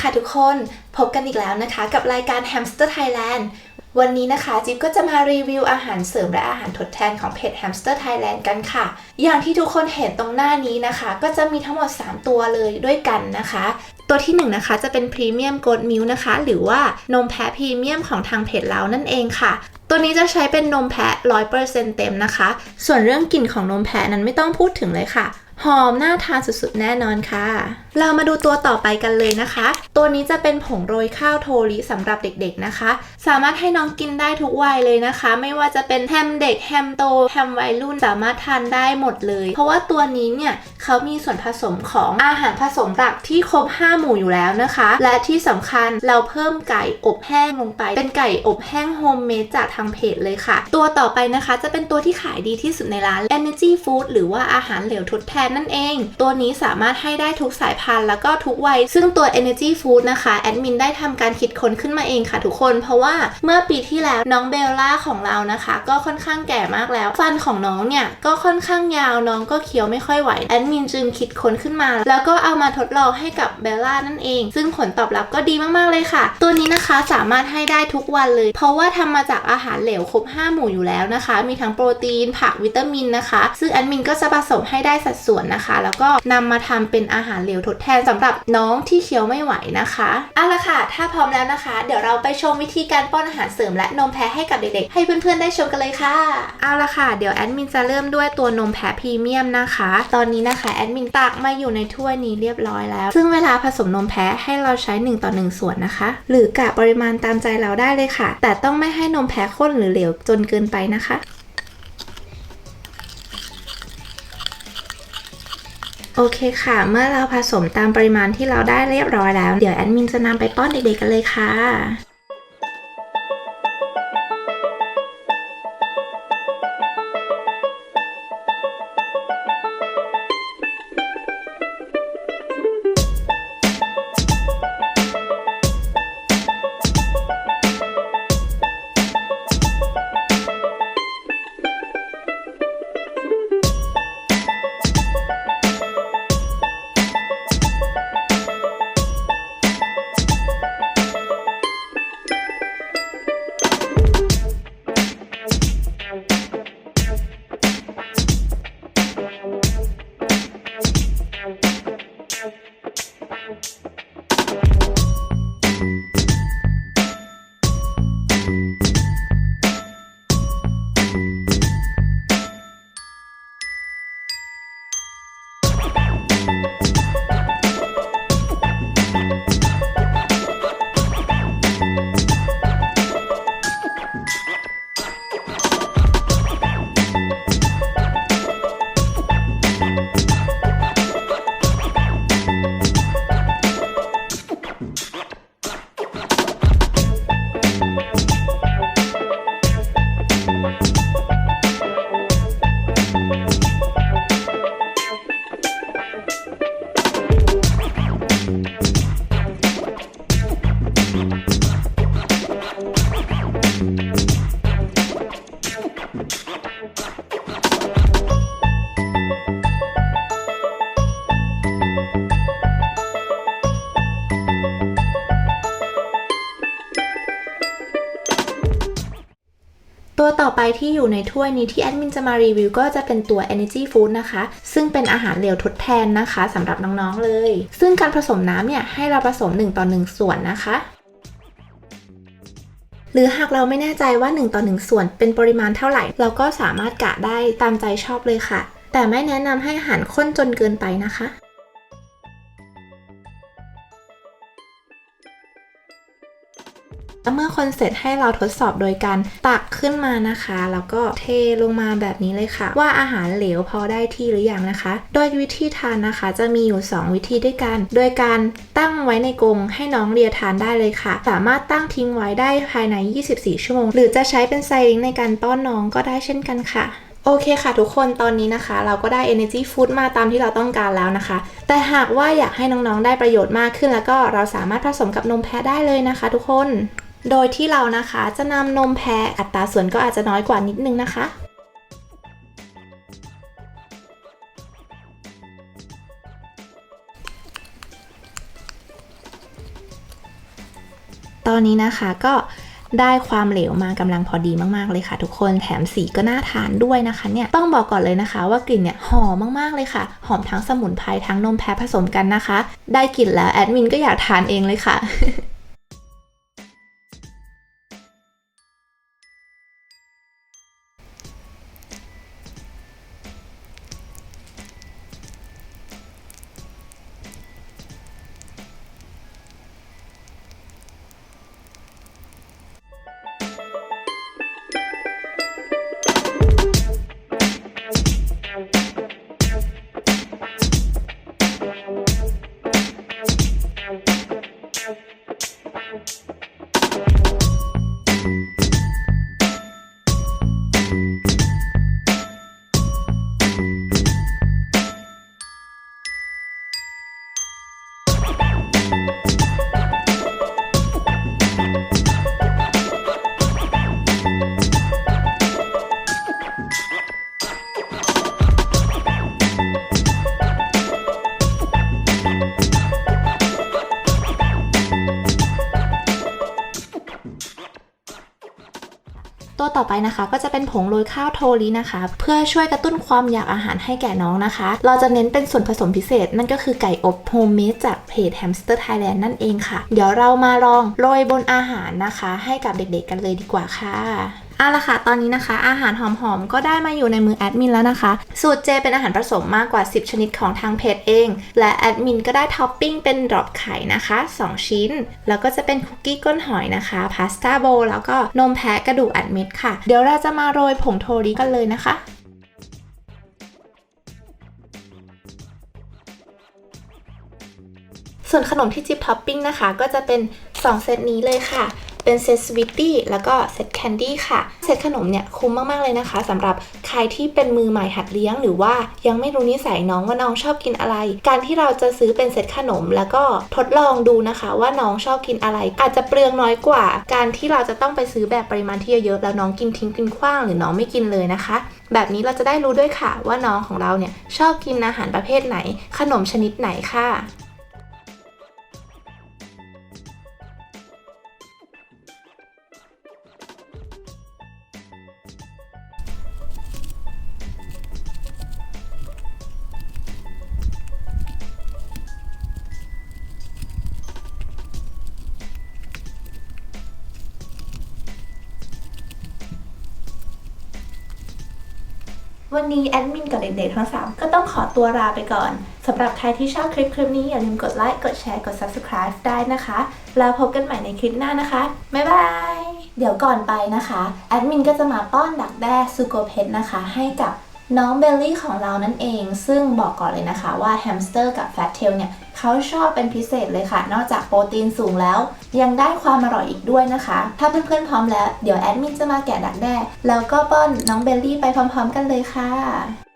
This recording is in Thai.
ค่ะทุกคนพบกันอีกแล้วนะคะ กับรายการ Hamster Thailand วันนี้นะคะจิ๊บก็จะมารีวิวอาหารเสริมและอาหารทดแทนของเพจ Hamster Thailand กันค่ะ อย่างที่ทุกคนเห็นตรงหน้านี้นะคะ ก็จะมีทั้งหมด 3 ตัวเลยด้วยกันนะคะ ตัวที่1นะคะจะเป็นพรีเมียมโกดมิลนะคะ หรือว่านมแพะพรีเมียมของทางเพจเรานั่นเองค่ะตัวนี้จะใช้เป็นนมแพะ 100%เต็มนะคะ ส่วนเรื่องกลิ่นของนมแพะนั้นไม่ต้องพูดถึงเลยค่ะ หอมน่าทานสุดๆ แน่นอนค่ะ เรามาดูตัวต่อไปกันเลยนะคะ ตัวนี้จะเป็นผงโรยข้าวโทริสำหรับเด็กๆนะคะ สามารถให้น้องกินได้ทุกวัยเลยนะคะ ไม่ว่าจะเป็นแฮมเด็กแฮมโตแฮมวัยรุ่นสามารถทานได้หมดเลย เพราะว่าตัวนี้เนี่ย เขามีส่วนผสมของอาหารผสมหลักที่ครบ 5 หมู่อยู่แล้วนะคะ และที่สำคัญเราเพิ่มไก่อบแห้งลงไป เป็นไก่อบแห้งโฮมเมดจากทางเพจเลยค่ะ ตัวต่อไปนะคะจะเป็นตัวที่ขายดีที่สุดในร้าน Energy Food หรือว่าอาหารเหลวทดแทนนั่นเอง ตัวนี้สามารถให้ได้ทุกสายพันธุ์แล้วก็ทุกวัย ซึ่งตัว Energy Food นะคะแอดมินได้ทำการคิดค้นขึ้นมาเองค่ะทุกคน เพราะว่าเมื่อปีที่แล้วน้องเบลล่าของเรานะคะ ก็ค่อนข้างแก่มากแล้ว ฟันของน้องเนี่ยก็ค่อนข้างยาวน้องก็เคี้ยวไม่ค่อยไหวแอดมินจึงคิดค้นขึ้นมา แล้วก็เอามาทดลองให้กับเบลล่านั่นเอง ซึ่งผลตอบรับก็ดีมากๆเลยค่ะ ตัวนี้นะคะสามารถให้ได้ทุกวันเลย เพราะว่าทำมาจากอาหารเหลวครบ 5 หมู่อยู่แล้วนะคะ มีทั้งโปรตีน ผักวิตามินนะคะ ซึ่งแอดมินก็จะผสมให้ได้สัดส่วนนะคะ แล้วก็นำมาทำเป็นอาหารเหลวทดแทนสำหรับน้องที่เคี้ยวไม่ไหวนะคะเอาละค่ะ ถ้าพร้อมแล้วนะคะ เดี๋ยวเราไปชมวิธีการป้อนอาหารเสริมและนมแพะให้กับเด็กๆ ให้เพื่อนๆได้ชมกันเลยค่ะ เอาละค่ะ เดี๋ยวแอดมินจะเริ่มด้วยตัวนมแพะพรีเมียมนะคะ ตอนนี้นะนะคะแอดมินตักมาอยู่ในถ้วยนี้เรียบร้อยแล้ว ซึ่งเวลาผสมนมแพะให้เราใช้ 1 ต่อ 1 ส่วนนะคะ หรือกะปริมาณตามใจเราได้เลยค่ะ แต่ต้องไม่ให้นมแพะข้นหรือเหลวจนเกินไปนะคะโอเคค่ะ เมื่อเราผสมตามปริมาณที่เราได้เรียบร้อยแล้ว เดี๋ยวแอดมินจะนำไปป้อนเด็กๆกันเลยค่ะ ตัวต่อไปที่อยู่ในถ้วยนี้ที่แอดมินจะมารีวิวก็จะเป็นตัว Energy Food นะคะ ซึ่งเป็นอาหารเหลวทดแทนนะคะสำหรับน้องๆเลย ซึ่งการผสมน้ำเนี่ยให้เราผสม 1 ต่อ 1 ส่วนนะคะหรือหากเราไม่แน่ใจว่า 1 ต่อ 1 ส่วนเป็นปริมาณเท่าไหร่ เราก็สามารถกะได้ตามใจชอบเลยค่ะ แต่ไม่แนะนำให้อาหารข้นจนเกินไปนะคะ เมื่อคนเสร็จให้เราทดสอบโดยการตักขึ้นมานะคะ แล้วก็เทลงมาแบบนี้เลยค่ะ ว่าอาหารเหลวพอได้ที่หรือยังนะคะ โดยวิธีทานนะคะ จะมีอยู่ 2 วิธีด้วยกัน โดยการตั้งไว้ในกรงให้น้องเลียทานได้เลยค่ะ สามารถตั้งทิ้งไว้ได้ภายใน 24 ชั่วโมง หรือจะใช้เป็นไซริงในการป้อนน้องก็ได้เช่นกันค่ะโอเคค่ะทุกคนตอนนี้นะคะ เราก็ได้ energy food มาตามที่เราต้องการแล้วนะคะ แต่หากว่าอยากให้น้องๆได้ประโยชน์มากขึ้น แล้วก็เราสามารถผสมกับนมแพะได้เลยนะคะ ทุกคน โดยที่เรานะคะจะนำนมแพะอัตราส่วนก็อาจจะน้อยกว่านิดนึงนะคะ ตอนนี้นะคะก็ได้ความเหลวมากำลังพอดีมากๆเลยค่ะ ทุกคนแถมสีก็น่าทานด้วยนะคะเนี่ยต้องบอกก่อนเลยนะคะ ว่ากลิ่นเนี่ยหอมมากๆเลยค่ะ หอมทั้งสมุนไพรทั้งนมแพะผสมกันนะคะ ได้กลิ่นแล้วแอดมินก็อยากทานเองเลยค่ะ ไปนะคะ ก็จะเป็นผงโรยข้าวโทลีนะคะ เพื่อช่วยกระตุ้นความอยากอาหารให้แก่น้องนะคะ เราจะเน้นเป็นส่วนผสมพิเศษ นั่นก็คือไก่อบโฮมเมดจากเพจแฮมสเตอร์ไทยแลนด์นั่นเองค่ะ เดี๋ยวเรามาลองโรยบนอาหารนะคะ ให้กับเด็กๆกันเลยดีกว่าค่ะ เอาละค่ะ ตอนนี้นะคะ อาหารหอมๆ ก็ได้มาอยู่ในมือแอดมินแล้วนะคะ สูตรเจเป็นอาหารผสมมากกว่า 10 ชนิดของทางเพจเอง และแอดมินก็ได้ท็อปปิ้งเป็นดรอปไข่นะคะ 2 ชิ้น แล้วก็จะเป็นคุกกี้ก้นหอยนะคะ พาสต้าโบแล้วก็นมแพะกระดูกอัดเม็ดค่ะ เดี๋ยวเราจะมาโรยผงโทริกันเลยนะคะส่วนขนมที่จิ๊บท็อปปิ้งนะคะ ก็จะเป็น 2 เซตนี้เลยค่ะ เป็นเซตสวิตตี้แล้วก็เซตแคนดี้ค่ะ เซตขนมเนี่ยคุ้มมากๆเลยนะคะสำหรับใครที่เป็นมือใหม่หัดเลี้ยง หรือว่ายังไม่รู้นิสัยน้องว่าน้องชอบกินอะไร การที่เราจะซื้อเป็นเซตขนม แล้วก็ทดลองดูนะคะ ว่าน้องชอบกินอะไร อาจจะเปลืองน้อยกว่า การที่เราจะต้องไปซื้อแบบปริมาณที่เยอะๆแล้วน้องกินทิ้งกินขว้างหรือน้องไม่กินเลยนะคะ แบบนี้เราจะได้รู้ด้วยค่ะว่าน้องของเราเนี่ยชอบกินอาหารประเภทไหน ขนมชนิดไหนค่ะ วันนี้แอดมินกับเด็กๆทั้งสามก็ต้องขอตัวลาไปก่อน สำหรับใครที่ชอบคลิปคลิปนี้อย่าลืมกดไลค์ กดแชร์ กด subscribe ได้นะคะ แล้วพบกันใหม่ในคลิปหน้านะคะ บ๊ายบาย เดี๋ยวก่อนไปนะคะ แอดมินก็จะมาป้อนดักแด้ซูโกเพนนะคะ ให้กับ น้องเบลลี่ของเรานั่นเอง ซึ่งบอกก่อนเลยนะคะว่าแฮมสเตอร์กับแฟตเทลเนี่ยเขาชอบเป็นพิเศษเลยค่ะ นอกจากโปรตีนสูงแล้ว ยังได้ความอร่อยอีกด้วยนะคะ ถ้าเพื่อนๆพร้อมแล้ว เดี๋ยวแอดมินจะมาแกะดักแด้แล้วก็ป้อนน้องเบลลี่ไปพร้อมๆ กันเลยค่ะ